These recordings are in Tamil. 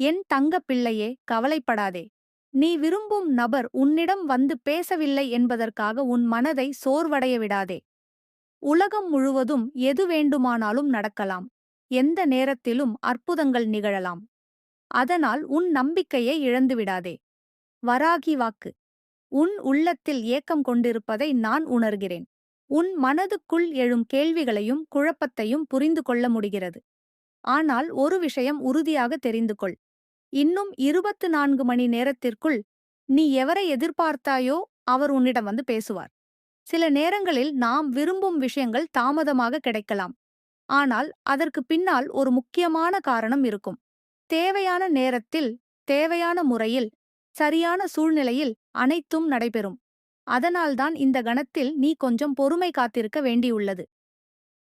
என் தங்க பிள்ளையே கவலைப்படாதே. நீ விரும்பும் நபர் உன்னிடம் வந்து பேசவில்லை என்பதற்காக உன் மனதை சோர்வடைய விடாதே. உலகம் முழுவதும் எது வேண்டுமானாலும் நடக்கலாம். எந்த நேரத்திலும் அற்புதங்கள் நிகழலாம். அதனால் உன் நம்பிக்கையை இழந்துவிடாதே வராகி வாக்கு. உன் உள்ளத்தில் ஏக்கம் கொண்டிருப்பதை நான் உணர்கிறேன். உன் மனதுக்குள் எழும் கேள்விகளையும் குழப்பத்தையும் புரிந்து கொள்ள முடிகிறது. ஆனால் ஒரு விஷயம் உறுதியாக தெரிந்து கொள். இன்னும் இருபத்து நான்கு மணி நேரத்திற்குள் நீ எவரை எதிர்பார்த்தாயோ அவர் உன்னிடம் வந்து பேசுவார். சில நேரங்களில் நாம் விரும்பும் விஷயங்கள் தாமதமாக கிடைக்கலாம். ஆனால் அதற்கு பின்னால் ஒரு முக்கியமான காரணம் இருக்கும். தேவையான நேரத்தில் தேவையான முறையில் சரியான சூழ்நிலையில் அனைத்தும் நடைபெறும். அதனால்தான் இந்த கணத்தில் நீ கொஞ்சம் பொறுமை காத்திருக்க வேண்டியுள்ளது.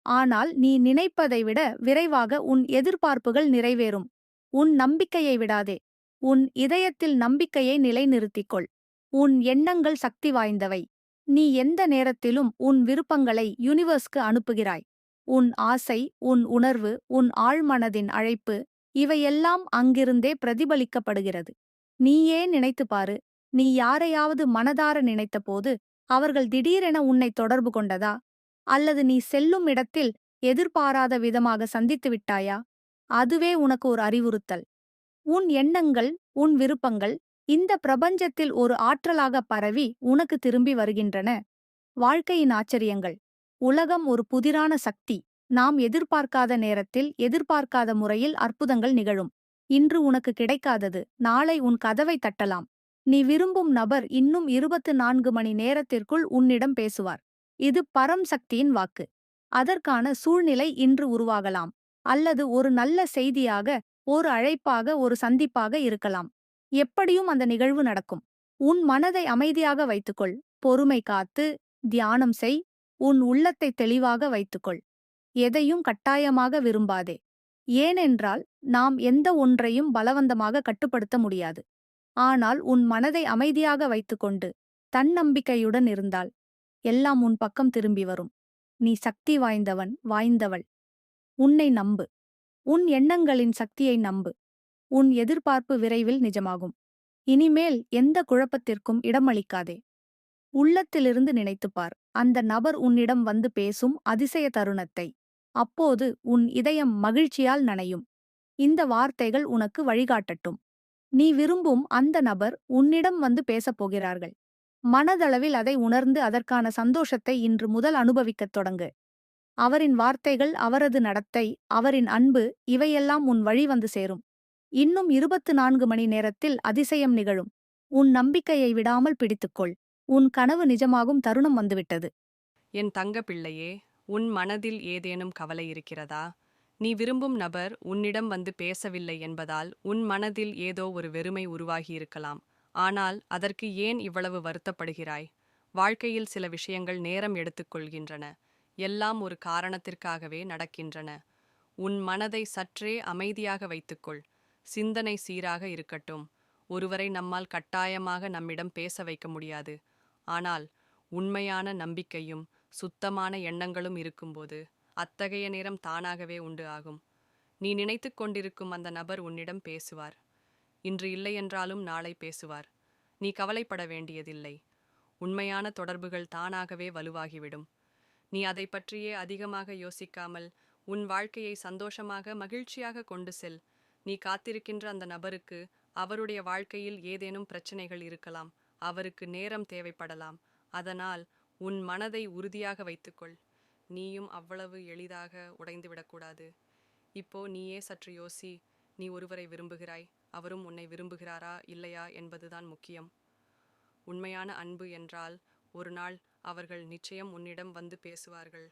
ஆனால் நீ நினைப்பதை விட விரைவாக உன் எதிர்பார்ப்புகள் நிறைவேறும். உன் நம்பிக்கையை விடாதே. உன் இதயத்தில் நம்பிக்கையை நிலைநிறுத்திக்கொள். உன் எண்ணங்கள் சக்தி வாய்ந்தவை. நீ எந்த நேரத்திலும் உன் விருப்பங்களை யுனிவர்ஸ்க்கு அனுப்புகிறாய். உன் ஆசை உன் உணர்வு உன் ஆழ்மனதின் அழைப்பு இவையெல்லாம் அங்கிருந்தே பிரதிபலிக்கப்படுகிறது. நீயே நினைத்துப் பாரு. நீ யாரையாவது மனதார நினைத்தபோது அவர்கள் திடீரென உன்னை தொடர்பு கொண்டதா? அல்லது நீ செல்லும் இடத்தில் எதிர்பாராத விதமாக சந்தித்து விட்டாயா? அதுவே உனக்கு ஒரு அறிவுறுத்தல். உன் எண்ணங்கள் உன் விருப்பங்கள் இந்த பிரபஞ்சத்தில் ஒரு ஆற்றலாக பரவி உனக்கு திரும்பி வருகின்றன. வாழ்க்கையின் ஆச்சரியங்கள். உலகம் ஒரு புதிரான சக்தி. நாம் எதிர்பார்க்காத நேரத்தில் எதிர்பார்க்காத முறையில் அற்புதங்கள் நிகழும். இன்று உனக்கு கிடைக்காதது. நாளை உன் கதவை தட்டலாம். நீ விரும்பும் நபர் இன்னும் இருபத்து நான்கு மணி நேரத்திற்குள் உன்னிடம் பேசுவார். இது பரம் சக்தியின் வாக்கு. அதற்கான சூழ்நிலை இன்று உருவாகலாம். அல்லது ஒரு நல்ல செய்தியாக ஒரு அழைப்பாக ஒரு சந்திப்பாக இருக்கலாம். எப்படியும் அந்த நிகழ்வு நடக்கும். உன் மனதை அமைதியாக வைத்துக்கொள். பொறுமை காத்து தியானம் செய். உன் உள்ளத்தை தெளிவாக வைத்துக்கொள். எதையும் கட்டாயமாக விரும்பாதே. ஏனென்றால் நாம் எந்த ஒன்றையும் பலவந்தமாக கட்டுப்படுத்த முடியாது. ஆனால் உன் மனதை அமைதியாக வைத்துக்கொண்டு தன்னம்பிக்கையுடன் இருந்தால் எல்லாம் உன் பக்கம் திரும்பி வரும். நீ சக்தி வாய்ந்தவன் வாய்ந்தவள். உன்னை நம்பு. உன் எண்ணங்களின் சக்தியை நம்பு. உன் எதிர்பார்ப்பு விரைவில் நிஜமாகும். இனிமேல் எந்த குழப்பத்திற்கும் இடமளிக்காதே. உள்ளத்திலிருந்து நினைத்துப்பார் அந்த நபர் உன்னிடம் வந்து பேசும் அதிசய தருணத்தை. அப்போது உன் இதயம் மகிழ்ச்சியால் நனையும். இந்த வார்த்தைகள் உனக்கு வழிகாட்டட்டும். நீ விரும்பும் அந்த நபர் உன்னிடம் வந்து பேசப் போகிறார்கள். மனதளவில் அதை உணர்ந்து அதற்கான சந்தோஷத்தை இன்று முதல் அனுபவிக்கத் தொடங்கு. அவரின் வார்த்தைகள் அவரது நடத்தை அவரின் அன்பு இவையெல்லாம் உன் வழி வந்து சேரும். இன்னும் இருபத்து நான்கு மணி நேரத்தில் அதிசயம் நிகழும். உன் நம்பிக்கையை விடாமல் பிடித்துக்கொள். உன் கனவு நிஜமாகும் தருணம் வந்துவிட்டது. என் தங்க பிள்ளையே உன் மனதில் ஏதேனும் கவலை இருக்கிறதா? நீ விரும்பும் நபர் உன்னிடம் வந்து பேசவில்லை என்பதால் உன் மனதில் ஏதோ ஒரு வெறுமை உருவாகியிருக்கலாம் ஆனால் அதற்கு ஏன் இவ்வளவு வருத்தப்படுகிறாய்? வாழ்க்கையில் சில விஷயங்கள் நேரம் எடுத்துக்கொள்கின்றன. எல்லாம் ஒரு காரணத்திற்காகவே நடக்கின்றன. உன் மனதை சற்றே அமைதியாக வைத்துக்கொள். சிந்தனை சீராக இருக்கட்டும். ஒருவரை நம்மால் கட்டாயமாக நம்மிடம் பேச வைக்க முடியாது. ஆனால் உண்மையான நம்பிக்கையும் சுத்தமான எண்ணங்களும் இருக்கும்போது அத்தகைய நேரம் தானாகவே உண்டு ஆகும். நீ நினைத்து கொண்டிருக்கும் அந்த நபர் உன்னிடம் பேசுவார். இன்று இல்லையென்றாலும் நாளை பேசுவார். நீ கவலைப்பட வேண்டியதில்லை. உண்மையான தொடர்புகள் தானாகவே வலுவாகிவிடும். நீ அதை பற்றியே அதிகமாக யோசிக்காமல் உன் வாழ்க்கையை சந்தோஷமாக மகிழ்ச்சியாக கொண்டு செல். நீ காத்திருக்கின்ற அந்த நபருக்கு அவருடைய வாழ்க்கையில் ஏதேனும் பிரச்சனைகள் இருக்கலாம். அவருக்கு நேரம் தேவைப்படலாம். அதனால் உன் மனதை உறுதியாக வைத்துக்கொள். நீயும் அவ்வளவு எளிதாக உடைந்து விடக்கூடாது. இப்போ நீயே சற்று யோசி நீ ஒருவரை விரும்புகிறாய். அவரும் உன்னை விரும்புகிறாரா இல்லையா என்பதுதான் முக்கியம். உண்மையான அன்பு என்றால் ஒரு நாள் அவர்கள் நிச்சயம் உன்னிடம் வந்து பேசுவார்கள்.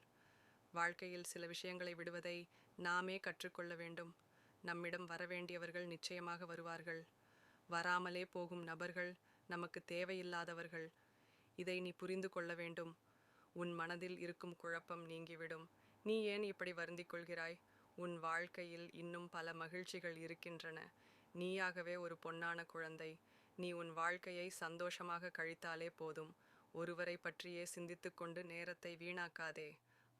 வாழ்க்கையில் சில விஷயங்களை விடுவதை நாமே கற்றுக்கொள்ள வேண்டும். நம்மிடம் வரவேண்டியவர்கள் நிச்சயமாக வருவார்கள். வராமலே போகும் நபர்கள் நமக்கு தேவையில்லாதவர்கள். இதை நீ புரிந்து கொள்ள வேண்டும். உன் மனதில் இருக்கும் குழப்பம் நீங்கிவிடும். நீ ஏன் இப்படி வருந்திக் கொள்கிறாய் உன் வாழ்க்கையில் இன்னும் பல மகிழ்ச்சிகள் இருக்கின்றன. நீயாகவே ஒரு பொன்னான குழந்தை. நீ உன் வாழ்க்கையை சந்தோஷமாக கழித்தாலே போதும். ஒருவரை பற்றியே சிந்தித்துக்கொண்டு நேரத்தை வீணாக்காதே.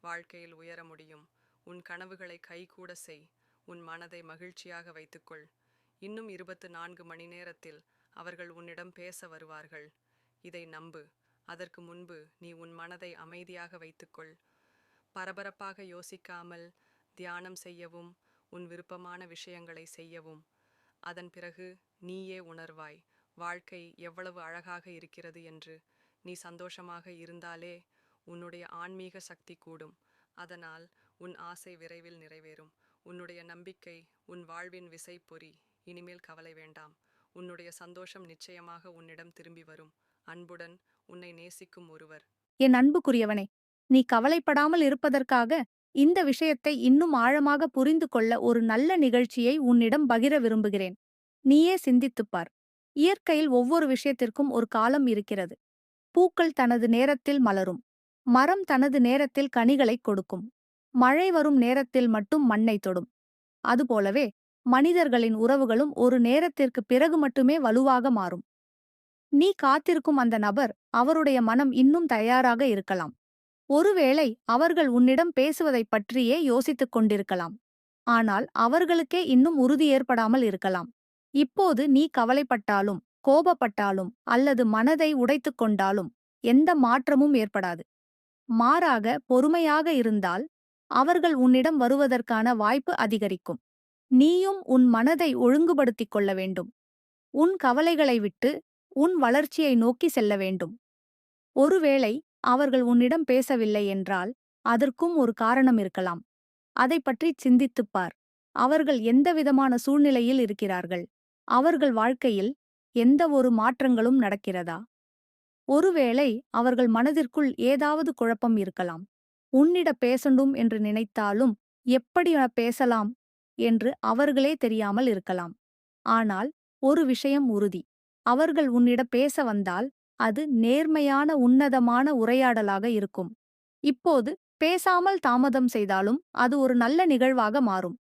வாழ்க்கையில் உயர முடியும். உன் கனவுகளை கைகூட செய். உன் மனதை மகிழ்ச்சியாக வைத்துக்கொள். இன்னும் இருபத்து நான்கு மணி நேரத்தில் அவர்கள் உன்னிடம் பேச வருவார்கள். இதை நம்பு. அதற்கு முன்பு நீ உன் மனதை அமைதியாக வைத்துக்கொள். பரபரப்பாக யோசிக்காமல் தியானம் செய்யவும் உன் விருப்பமான விஷயங்களை செய்யவும். அதன் பிறகு நீயே உணர்வாய் வாழ்க்கை எவ்வளவு அழகாக இருக்கிறது என்று நீ சந்தோஷமாக இருந்தாலே உன்னுடைய ஆன்மீக சக்தி கூடும். அதனால் உன் ஆசை விரைவில் நிறைவேறும். உன்னுடைய நம்பிக்கை உன் வாழ்வின் விசை பொறி இனிமேல் கவலை வேண்டாம். உன்னுடைய சந்தோஷம் நிச்சயமாக உன்னிடம் திரும்பி வரும். அன்புடன் உன்னை நேசிக்கும் ஒருவர். என் அன்புக்குரியவனே நீ கவலைப்படாமல் இருப்பதற்காக இந்த விஷயத்தை இன்னும் ஆழமாக புரிந்து கொள்ள ஒரு நல்ல நிகழ்ச்சியை உன்னிடம் பகிர விரும்புகிறேன். நீயே சிந்தித்துப் பார். இயற்கையில் ஒவ்வொரு விஷயத்திற்கும் ஒரு காலம் இருக்கிறது. பூக்கள் தனது நேரத்தில் மலரும். மரம் தனது நேரத்தில் கனிகளைக் கொடுக்கும். மழை வரும் நேரத்தில் மட்டும் மண்ணை தொடும். அதுபோலவே மனிதர்களின் உறவுகளும் ஒரு நேரத்திற்கு பிறகு மட்டுமே வலுவாக மாறும். நீ காத்திருக்கும் அந்த நபர் அவருடைய மனம் இன்னும் தயாராக இருக்கலாம். ஒருவேளை அவர்கள் உன்னிடம் பேசுவதைப் பற்றியே யோசித்துக் கொண்டிருக்கலாம். ஆனால் அவர்களுக்கே இன்னும் உறுதி ஏற்படாமல் இருக்கலாம். இப்போது நீ கவலைப்பட்டாலும் கோபப்பட்டாலும் அல்லது மனதை உடைத்துக் கொண்டாலும் எந்த மாற்றமும் ஏற்படாது. மாறாக பொறுமையாக இருந்தால் அவர்கள் உன்னிடம் வருவதற்கான வாய்ப்பு அதிகரிக்கும். நீயும் உன் மனதை ஒழுங்குபடுத்திக் கொள்ள வேண்டும். உன் கவலைகளை விட்டு உன் வளர்ச்சியை நோக்கி செல்ல வேண்டும். ஒருவேளை அவர்கள் உன்னிடம் பேசவில்லை என்றால் அதற்கும் ஒரு காரணம் இருக்கலாம். அதைப் பற்றி சிந்தித்துப் பார். அவர்கள் எந்தவிதமான சூழ்நிலையில் இருக்கிறார்கள்? அவர்கள் வாழ்க்கையில் எந்த ஒரு மாற்றங்களும் நடக்கிறதா? ஒருவேளை அவர்கள் மனதிற்குள் ஏதாவது குழப்பம் இருக்கலாம். உன்னிட பேசண்டும் என்று நினைத்தாலும் எப்படி பேசலாம் என்று அவர்களே தெரியாமல் இருக்கலாம். ஆனால் ஒரு விஷயம் உறுதி. அவர்கள் உன்னிட பேச வந்தால் அது நேர்மையான உன்னதமான உரையாடலாக இருக்கும். இப்போது பேசாமல் தாமதம் செய்தாலும் அது ஒரு நல்ல நிகழ்வாக மாறும்.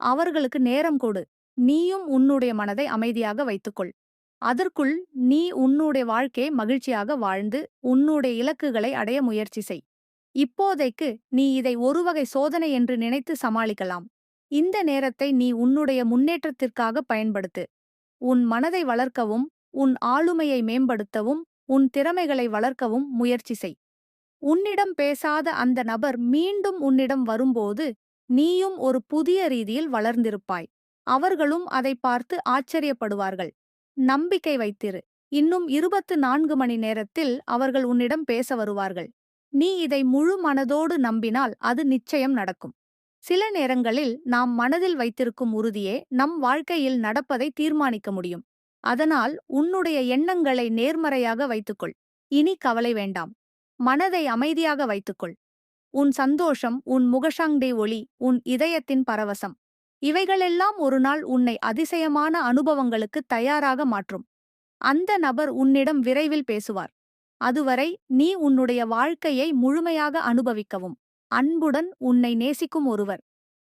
அவர்களுக்கு நேரம் கொடு. நீயும் உன்னுடைய மனதை அமைதியாக வைத்துக்கொள். அதற்குள் நீ உன்னுடைய வாழ்க்கையை மகிழ்ச்சியாக வாழ்ந்து உன்னுடைய இலக்குகளை அடைய முயற்சி செய். இப்போதைக்கு நீ இதை ஒருவகை சோதனை என்று நினைத்து சமாளிக்கலாம். இந்த நேரத்தை நீ உன்னுடைய முன்னேற்றத்திற்காக பயன்படுத்து. உன் மனதை வளர்க்கவும் உன் ஆளுமையை மேம்படுத்தவும் உன் திறமைகளை வளர்க்கவும் முயற்சி செய். உன்னிடம் பேசாத அந்த நபர் மீண்டும் உன்னிடம் வரும்போது நீயும் ஒரு புதிய ரீதியில் வளர்ந்திருப்பாய். அவர்களும் அதை பார்த்து ஆச்சரியப்படுவார்கள். நம்பிக்கை வைத்திரு. இன்னும் இருபத்து நான்கு மணி நேரத்தில் அவர்கள் உன்னிடம் பேச வருவார்கள். நீ இதை முழு மனதோடு நம்பினால் அது நிச்சயம் நடக்கும். சில நேரங்களில் நாம் மனதில் வைத்திருக்கும் உறுதியே நம் வாழ்க்கையில் நடப்பதை தீர்மானிக்க முடியும். அதனால் உன்னுடைய எண்ணங்களை நேர்மறையாக வைத்துக்கொள். இனி கவலை வேண்டாம். மனதை அமைதியாக வைத்துக்கொள். உன் சந்தோஷம் உன் முகஷாங்டே ஒளி உன் இதயத்தின் பரவசம். இவைகளெல்லாம் ஒருநாள் உன்னை அதிசயமான அனுபவங்களுக்கு தயாராக மாற்றும். அந்த நபர் உன்னிடம் விரைவில் பேசுவார். அதுவரை நீ உன்னுடைய வாழ்க்கையை முழுமையாக அனுபவிக்கவும். அன்புடன் உன்னை நேசிக்கும் ஒருவர்.